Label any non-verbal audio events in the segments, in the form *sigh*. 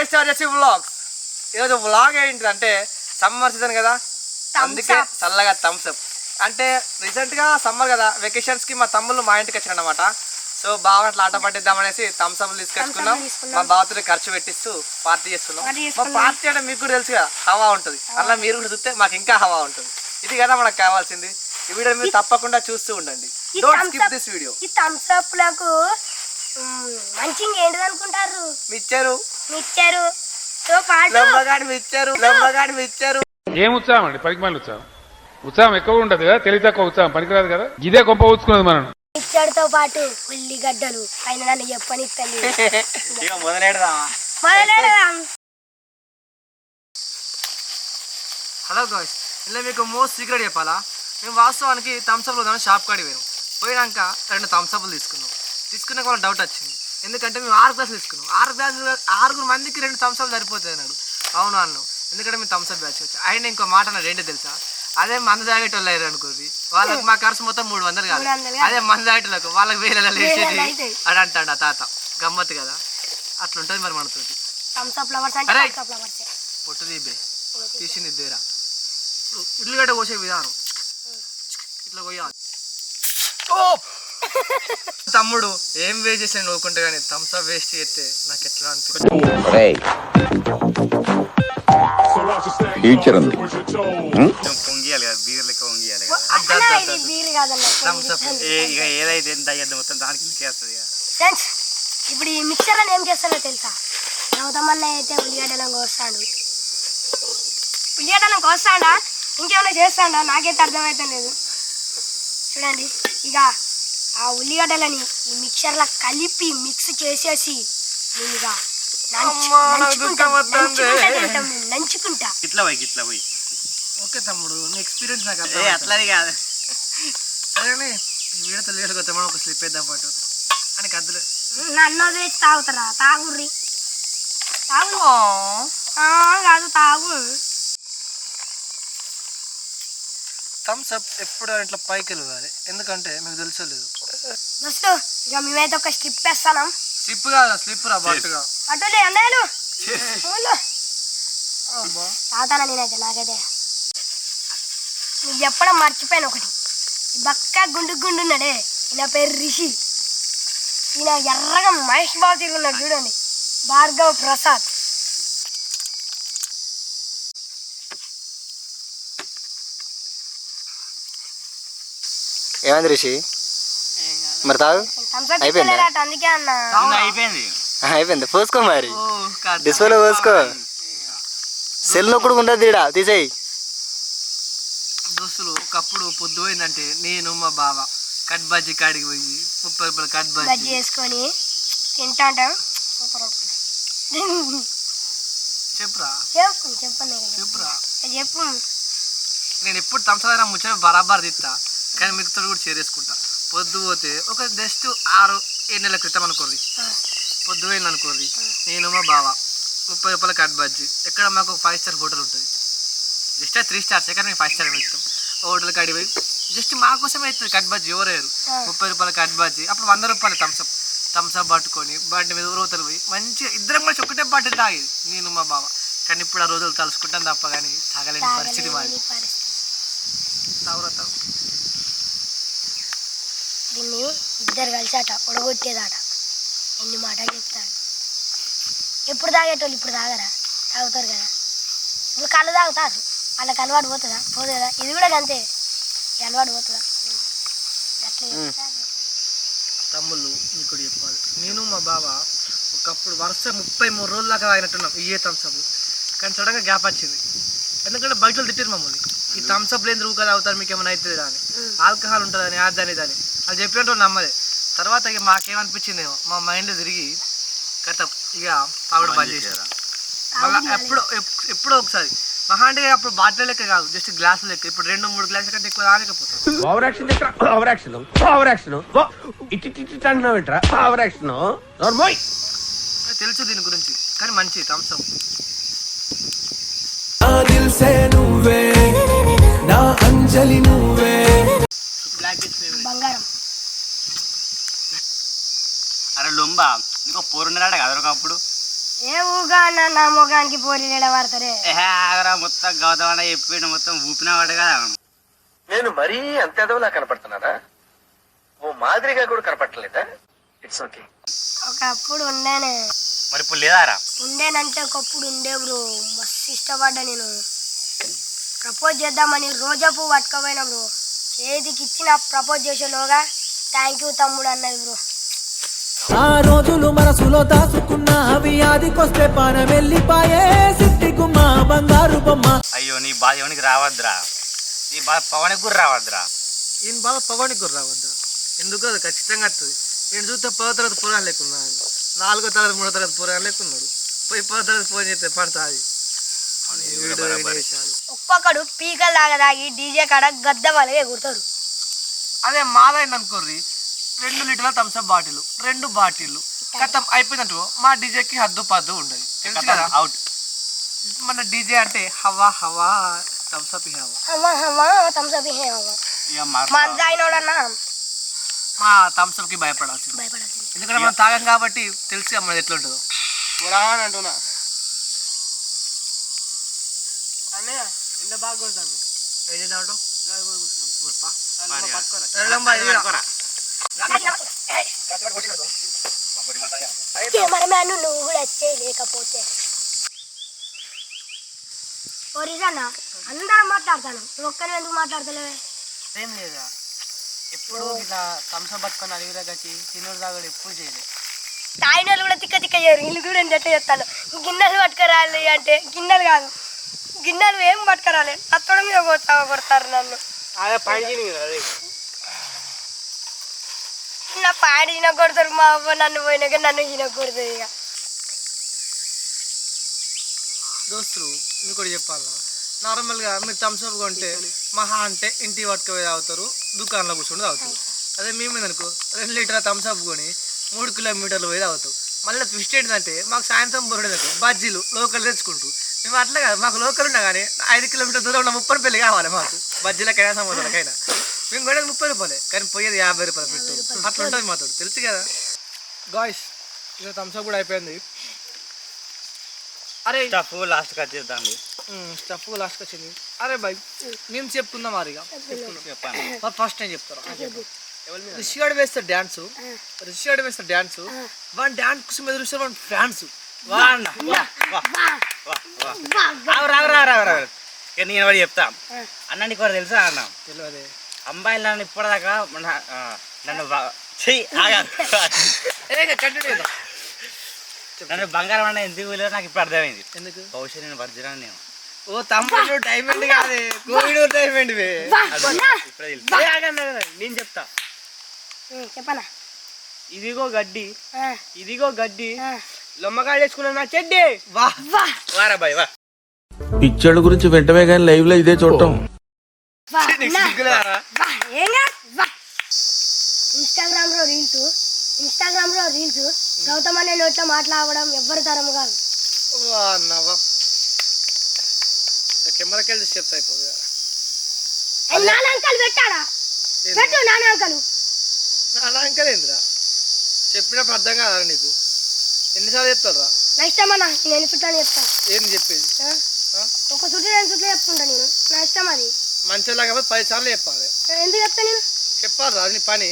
జేస్టార్ JC vlogs ఈరోజు vlog ఏంటిదంటే summer season కదా. అందుకే చల్లగా థమ్స్ అప్ అంటే రీసెంట్గా సమ్మర్ కదా వెకేషన్స్కి మా తమ్ముళ్ళు మా ఇంటికి వచ్చారు అనమాట సో బాగా అట్లా ఆట పట్టిద్దామనేసి థమ్స్ అప్ తీసుకొచ్చుకున్నాం. మా బావతో ఖర్చు పెట్టిస్తూ పార్టీ చేస్తున్నాం. పార్టీ మా. పార్టీ అంటే మీకు కూడా తెలుసు కదా హవా ఉంటుంది. అలా మీరు కూడా చూస్తే మాకు ఇంకా హవా ఉంటుంది. ఇది కదా మనకు కావాల్సింది. ఈ వీడియో మీరు తప్పకుండా చూస్తూ ఉండండి. డోంట్ స్కిప్ దిస్ వీడియో ఈ థమ్స్ అప్లకు మంచి ఏంటిది అనుకుంటారు మీ ఇచ్చారు మిక్చరు తో పాటు లమ్మగాడి మీ ఇచ్చారు లమ్మగాడి మీ ఇచ్చారు ఏం ఉత్సాహం అండి? పనికి మళ్ళీ ఉత్సాహం. ఉత్సాహం ఎక్కువ ఉండదు కదా? తెలివి తక్కువ ఉత్సాహం. పనికిరాదు కదా? ఇదే గొప్ప ఊచుకున్నది మనం మిక్చర్తో పాటు ఉల్లిగడ్డలు. పైన నన్ను చెప్పని *laughs* మొదలెడదామా? మొదలెడదాం. హలో గాయ్స్ ఇలా మీకు మోస్ట్ సీక్రెట్ చెప్పాలా? మేము వాస్తవానికి థమ్స్అప్లో దాని షాప్ పోయాం పోయినాక రెండు థమ్స్అప్లు తీసుకున్నాం. తీసుకున్నాక వాళ్ళ డౌట్ వచ్చింది. ఎందుకంటే మేము ఆరు గ్లాసులు తీసుకున్నాం. ఆరు గ్లాసులు ఆరుగురు మందికి రెండు థమ్స్అప్ సరిపోతుంది అన్నాడు. అవును అన్నాడు ఎందుకంటే మేము థమ్స్అప్ బ్యాచ్ వచ్చి. ఆయన ఇంకో మాట అన్నాడు ఏంటో తెలుసా? అదే మందు తాగేటోళ్ళు అయ్యారు అనుకోండి. వాళ్ళకి మా ఖర్చు మొత్తం మూడు వందలు కాదు. అదే మందు తాగేటోళ్ళకు వాళ్ళకి లేచేది అవుతాయి. అని అంటాడు ఆ తాత. గమ్మత్తు కదా. అట్లుంటుంది మరి మనతోటి. లవర్స్ పొట్టు తీబే తీసింది దేరా ఇడ్లుగడ్డ కోసే విధానం. ఇట్లా కొయ్యాలి తమ్ముడు ఏం వేస్ట్ చేసాను నవ్వుకుంటే కానీ థమ్స్ అప్ వేస్ట్ చేస్తే నాకు ఎట్లా అనిపిస్తుంది? ఫ్యూచర్ ఉంది. కొంచెం పొంగియాలి కదా బీర్ లెక్క పొంగియాలి కదా. up. ఏ ఇక ఏదైతే ఎంత అయ్యద్దు మొత్తం దానికి ఇంకేస్తుంది ఇక. ఫ్రెండ్స్ ఇప్పుడు ఈ మిక్చర్ అని ఏం చేస్తానో తెలుసా? గౌతమన్న అయితే ఉల్లిగడ్డలను కోస్తాడు. ఉల్లిగడ్డలను కోస్తాడా? ఇంకేమైనా చేస్తాడా? నాకైతే అర్థమైతే లేదు చూడండి ఇక ఆ ఉల్లిగడ్డలని ఈ మిక్చర్లో కలిపి మిక్స్ చేసేసి నాకు నంచుకుంటా, ఇట్లా పోయి ఇట్లా పోయి. ఓకే తమ్ముడు నీ ఎక్స్పీరియన్స్ నాకు అర్థం అట్లని కాదు. సరే ఈ వీడియోతో లేట్ కొత్త మనం ఒక స్లిప్ వేద్దాం పాటు. అని కద్దులు నన్ను వదిలేసి తాగుతారా? తాగుర్రి. తాగు. ఆ, కాదు తాగు. థమ్స్ అప్ ఎప్పుడు ఇట్లా పైకి వెళ్ళాలి. ఎందుకంటే మీకు తెలుసో లేదు. దోస్తు ఇక మేమైతే ఒక స్ట్రిప్ వేస్తాం స్లిప్ కాదు స్లిప్ రా బాటుగా అటులే ఊళ్ళో. తాగుతానా నేనైతే నాకైతే. నీకు చెప్పడం మర్చిపోయాను ఒకటి. ఈ బక్క గుండు గుండు ఉన్నాడే. ఈయన పేరు రిషి. ఈయన ఎర్రగా మహేష్ బాబు తిరుగున్నాడు చూడండి. భార్గవ్ ప్రసాద్. ఏమైంది రిషి? మరి తాగు. అయిపోయిందా? అయిపోయింది. పోసుకో మరి. డిస్ప్లేలో పోసుకో. సెల్ నొక్కుడు ఉంటుంది ఈడ తీసేయి. దోస్తులు ఒకప్పుడు పొద్దు పోయిందంటే నేను మా బావ కట్ బజ్జీ కాడికి పోయి ముప్పై రూపాయలు కట్ బజ్జీ. బజ్జీ వేసుకొని తింటా ఉంటాం సూపర్ ఉంటుంది. చెప్పురా. చెప్పురా. చెప్పు. నేను ఎప్పుడు తంసదైనా ముచ్చట బరాబర్ తిత్తా కానీ మిగతా కూడా చేరేసుకుంటా. పొద్దు పోతే ఒక జస్ట్ ఆరు ఏడు నెలల క్రితం అనుకోర్రి. పొద్దు పోయింది అనుకోర్రి. నేను మా బావ ముప్పై రూపాయల కట్ బజ్జీ. ఎక్కడ మాకు ఫైవ్ స్టార్ హోటల్ ఉంటుంది. జస్ట్ త్రీ స్టార్స్ ఎక్కడ మేము ఫైవ్ స్టార్ ఇస్తాం హోటల్ కాడి పోయి జస్ట్ మా కోసమే అవుతుంది కట్ బజ్జీ ఎవరేరు ముప్పై రూపాయల కట్ బజ్జీ. అప్పుడు వంద రూపాయలు థమ్స్అప్ థమ్స్అప్ పట్టుకొని బండి మీద ఊరవతలు పోయి మంచిగా ఇద్దరం మంచి ఒకటే బాటిల్ తాగేది. నేను మా బావ. కానీ ఇప్పుడు ఆ రోజులు తలుసుకుంటాం తప్ప కానీ తాగలేని పరిస్థితి మాది. తాగురా తాగు దీన్ని ఇద్దరు కలిసాట ఒడగొట్టేదాట. ఎన్ని మాటలు చెప్తాడు. ఎప్పుడు తాగేటోళ్ళు ఇప్పుడు తాగరా? తాగుతారు కదా. ఇప్పుడు కళ్ళు తాగుతారు. వాళ్ళకి అలవాటు పోతుందా? పోదు కదా. ఇది కూడా అంతే ఈ అలవాటు పోతుందా. తమ్ముళ్ళు మీకు చెప్పాలి. నేను మా బావ ఒకప్పుడు వరుస ముప్పై మూడు రోజుల దాకా తాగినట్టున్నాం ఇయ్యే థమ్స్అప్ కానీ సడన్గా గ్యాప్ వచ్చింది. ఎందుకంటే బయట వాళ్ళు తిట్టారు మమ్మల్ని. ఈ థమ్స్అప్ లేని రూకా తాగుతారు మీకు ఏమైనా అవుతుంది అని ఆల్కహాల్ ఉంటుందని అదని దాని అది చెప్పినట్టు నమ్మదే తర్వాత ఇక మాకేమనిపించిందేమో మా మైండ్ తిరిగి కథ ఇక తాగుడు బంద్ మళ్ళీ ఎప్పుడో ఎప్- ఎప్పుడో ఒకసారి. మహా అంటే అప్పుడు బాటిల్ లెక్క కాదు జస్ట్ గ్లాసులు లెక్క. ఇప్పుడు రెండు మూడు గ్లాసుల కంటే ఎక్కువ నోర్మోయ్ తెలుసు దీని గురించి కానీ మంచి థమ్స్అప్ బంగారం. అరే లొంబా నీకు పోరున్నాడు కదా ఒకప్పుడు. ఏ ఊగా అన్న నా ముఖానికి పోలి నిలబడతారే ఏహే, ఆగరా మొత్తం గౌతమ్ చెప్పిండు మొత్తం ఊపిన వాడు కదా. నేను మరీ అంత ఎదవలా కనపడుతున్నానా? ఓ మాదిరిగా కూడా కనపడలేదా ఇట్స్ ఓకే ఒకప్పుడు ఉండేనే. మరి ఇప్పుడు లేదారా? ఉండేనంటే ఒకప్పుడు ఉండే బ్రో మస్తు ఇష్టపడ్డా నేను. ప్రపోజ్ చేద్దామని రోజా పువ్వు పట్టుకోపోయినా బ్రో. చేతికి ఇచ్చిన ప్రపోజ్ చేసేలోగా థ్యాంక్ యూ తమ్ముడు అన్నది బ్రో. ఆ రోజులు మనసులో దాచుకున్న అవి ఆదికొస్తే పానం వెళ్ళిపాయే సిట్టి గుమ్మ బంగారు బొమ్మ. అయ్యో నీ బాధ ఎవరికి రావద్దురా? నీ బాధ పవనికి కూడా రావద్దురా? ఈయన బాధ పగోనికి గుర్రా వద్దా ఎందుకు అది ఖచ్చితంగా వస్తుంది నేను చూస్తే పదో తరగతి పూరాలు లేకున్నాడు. నాలుగో తరగతి మూడో తరగతి పూరాలు లేకున్నాడు. పోయి పదో తరగతి ఫోన్ చేస్తే పడుతుంది. ఒక్కొక్కడు పీకలు దాకా తాగి డీజే కాడ గద్ద వాళ్ళే ఎగురుతారు అదే మాదైంది అనుకోర్రి రెండు లీటర్ల థమ్స్అప్ బాటిల్ రెండు బాటిల్లు కథం అయిపోయిందంటూ మా డీజేకి హద్దు పద్దు ఉండదు. తెలుసు కదా? అవుట్ మన డీజే అంటే హవా హవా థమ్స్అప్ హవా మార్- మా థమ్స్అప్కి భయపడాల్సింది. భయపడాల్సింది. ఎందుకంటే మనం తాగం కాబట్టి తెలుసు కదా మనది ఎట్లా ఉంటుందో అని అంటున్నా. అన్నయ్య ఎంత బాగా కొడతాను ఏం చేద్దాం పట్టుకోరా. కెమెరామ్యాన్ నువ్వు కూడా చేయలేకపోతే ఒరిజన్నా అందరం మాట్లాడతాను. నువ్వు ఒక్కరి ఎందుకు మాట్లాడతలేవే? ఏం లేదా? ఎప్పుడు ఇట్లా థమ్స్అప్ పట్టుకొని అడిగిరా కచ్చి తిన్నోడు తాగడు ఎప్పుడు చేయలేదు తాయినలు కూడా తిక్క తిక్క చేయరు. ఇల్లు కూడా ఎట్లా చెప్తాను గిన్నెలు పట్టుకురాలి అంటే గిన్నెలు కాదు. గిన్నెలు ఏం పట్టుకురాలి? అత్తడ మీద పోతా కొడతారు నన్ను. అదే. నా పాడి ఈయన మా అవ్వ నన్ను పోయినాక నన్ను ఈయన ఇక. దోస్తులు మీకు కూడా చెప్పాలా? నార్మల్గా మీరు థమ్స్అప్ కొంటే మహా అంటే ఇంటి పట్టుకుపోయి తాగుతారు దుకాణంలో కూర్చొని తాగుతారు. అదే మేము ఏందనుకో రెండు లీటర్ థమ్స్అప్ కొని మూడు కిలోమీటర్లు పోయి తాగుతాం. మళ్ళీ ట్విస్ట్ ఏంటంటే మాకు సాయంత్రం బొరడదనుకో బజ్జీలు లోకల్ తెచ్చుకుంటూ మేము అట్లా కాదు మాకు లోకల్ ఉన్నా కానీ ఐదు కిలోమీటర్ దూరం ఉన్న ముప్పై రూపాయలు కావాలి మాకు బజ్జీలకైనా సమోసాలకైనా మేము కూడా ముప్పై రూపాయలే కానీ పోయేది యాభై రూపాయలు పెట్టు అట్లా ఉంటుంది మాతో తెలుసు కదా? గాయస్ ఇలా థమ్స్అప్ కూడా అయిపోయింది. అరే స్టఫ్ లాస్ట్ కట్ చేద్దాండి స్టఫ్ లాస్ట్ వచ్చింది అరే బాయ్ మేము చెప్పుకుందాం వారిగా చెప్పండి. ఫస్ట్ నేను చెప్తాను రిషిగాడు వేస్తే డ్యాన్స్ రిషిగాడు వేస్తే డ్యాన్స్ వన్ డ్యాన్స్ కోసం ఎదురు చూస్తే వన్ ఫ్యాన్స్ వా అన్న, వా, వా, వా, వా. రావు, రావు, రావు, రావు, రావు. ఇక నేను వాడు చెప్తా. అన్న నీకు తెలుసా అన్న? తెలియదే అమ్మాయిలు నన్ను ఇప్పటిదాకా మన- నన్ను నన్ను బంగారం అన్న ఎందుకు విలువ నాకు ఇప్పుడు అర్థమైంది. ఎందుకు? బహుశా నేను వర్జిరాను నేను. ఓ తమ్ముడు ఏంటి కాదే. కోవిడ్ ఆగండి. నేను చెప్తా. చెప్పనా? ఇదిగో గడ్డి. ఇదిగో గడ్డి. లొమ్మకాయ తెచ్చుకున్నా నా చెడ్డి. వా. వారా బాయ్ వా. పిచ్చోళ్ళ గురించి వెంటనే కానీ లైవ్లో ఇదే చూడటం. ఇన్స్టాగ్రామ్లో రీల్స్ ఇన్స్టాగ్రామ్లో రీల్స్ గౌతమ్ అనే నోట్లో మాట్లాడడం ఎవ్వరి తరం కాదు. వా అన్నవా కెమెరాకి వెళ్ళి చెప్తా అయిపోదు నాన్న అంకలు పెట్టాడా? పెట్టు నాన్న అంకలు. నా అంకలేంద్రా? చెప్పినప్పుడు అర్థం కాదా నీకు? ఎన్నిసార్లు చెప్తారా నా ఇష్టం అన్న నేను చుట్టాను చెప్తాను ఏంది చెప్పేది? ఒక చుట్టూ రెండు చుట్టూ చెప్పుకుంటా నేను. నా ఇష్టం అది. మంచిగా లేకపోతే పది సార్లు చెప్పాలి. ఎందుకు చెప్తా నేను? చెప్పాలి రా నీ పని.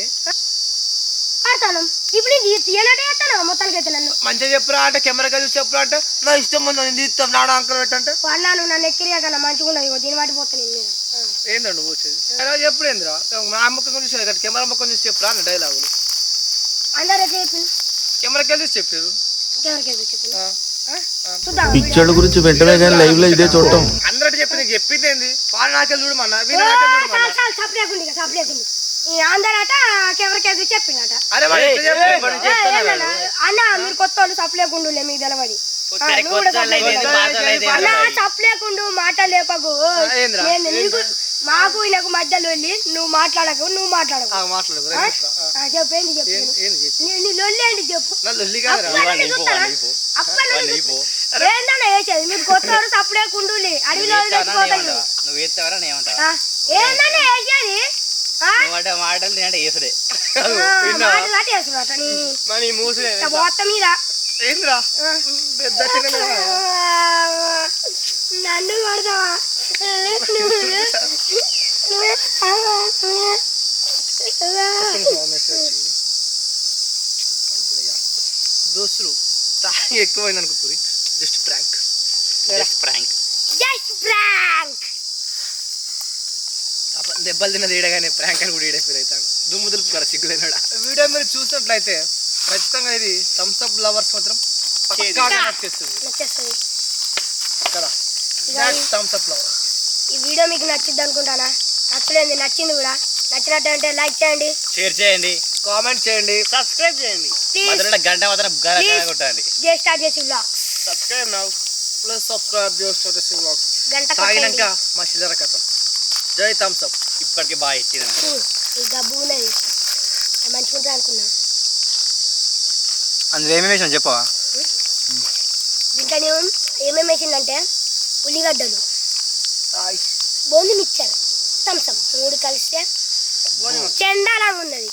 పడతాను. ఇప్పుడు తీయనట్టే చేస్తాను మొత్తానికి అయితే నన్ను. మంచిగా చెప్పురా అంటే కెమెరా చూసి చెప్పురా అంటే నా ఇష్టం ఉంది నేను తీస్తాం నాడు అంకల్ పెట్టంటే వాడినాను నన్ను ఎక్కిరియా కన్నా మంచిగా ఉన్నది దీని వాటి పోతాను నేను. ఏందండి ఎలా చెప్పుడు ఏందిరా? నా ముఖం చూసి కెమెరా ముఖం చూసి చెప్పురా అన్న డైలాగులు అందరు ఎట్లా చెప్పింది కెమెరాకి వెళ్ళి చెప్పారు పిచ్చోళ్ళ గురించి వెంటనే కానీ లైవ్లో ఇదే చూడటం. అందరూ చెప్పింది చెప్పింది ఏంది? వాళ్ళ నాకెళ్ళి చూడమన్నా వీళ్ళ నాకెళ్ళి చూడమన్నా అందరట అరే మరి ఎట్లా చెప్పు? అన్న మీరు కొత్త వాళ్ళు సప్లేకుండులే మీకు తెలవది. ఆ, నువ్వు కూడా అన్న? సప్లేకుండు మాట లేపకు. ఏందిరా? నేను నీకు మాకు ఈయనకు మధ్యలో వెళ్ళి నువ్వు మాట్లాడకు నువ్వు మాట్లాడకు. ఆ, మాట్లాడు ఆ? రైట్ చెప్పురా. ఆ. ఆ, చెప్పు? నీ- లొల్లి ఏంటి చెప్పు? నా లొల్లి కాదురా అప్పటి నుండి చూస్తానా? అప్పటి నుండి చూస్తా- ఏందన్న వేసేది మీరు కొత్త వాళ్ళు సప్లేకుండులే అడవిలో వదిలేసిపోతాయి నువ్వు. ఎత్తావరా వేసేది మాటలు వేసుడే మొత్తం మీద. ఏంద్రా? నన్ను కొడతావా *laughs* దోస్తులు తాగి ఎక్కువైంది అనుకో just prank just prank just prank దెబ్బలు తిన్నది ఈడగానే ప్రాంక్ అని కూడా ఈడే ఫీల్ అవుతాను దుమ్ము దులుపు కదా సిగ్గులేనాడా? వీడియో మీరు చూసినట్లయితే ఖచ్చితంగా ఇది థమ్స్ అప్ లవర్స్ మాత్రం పక్కాగా నచ్చేస్తుంది నచ్చేస్తుంది కదా? ఇవాళ- థమ్స్ అప్ లవర్స్ ఈ వీడియో మీకు నచ్చింది అనుకుంటానా నచ్చలేదు నచ్చింది కూడా. నచ్చినట్టు అంటే లైక్ చేయండి. షేర్ చేయండి. కామెంట్ చేయండి. సబ్స్క్రైబ్ చేయండి. మధ్యలో గంట మాత్రం గర గర Please. కొట్టండి జే స్టార్ట్ చేసి blogs subscribe now plus subscribe Jose blogs గంట తాగినాక కొట్టండి. మా చిల్లర కథలు జై థమ్స్ అప్. ఇప్పటికి బాగా ఇచ్చింది ఊ, ఈ గబ్బు ఉన్నది. మంచిగా ఉంటుంది అనుకున్నా. అందులో ఏమేమి వేసాం చెప్పవా దీంట్లో ఏమేమి వేసిందంటే ఉల్లిగడ్డలు. బోంది మిక్చర్. థమ్స్అప్ మూడు కలిస్తే చెండాలంగా ఉన్నది.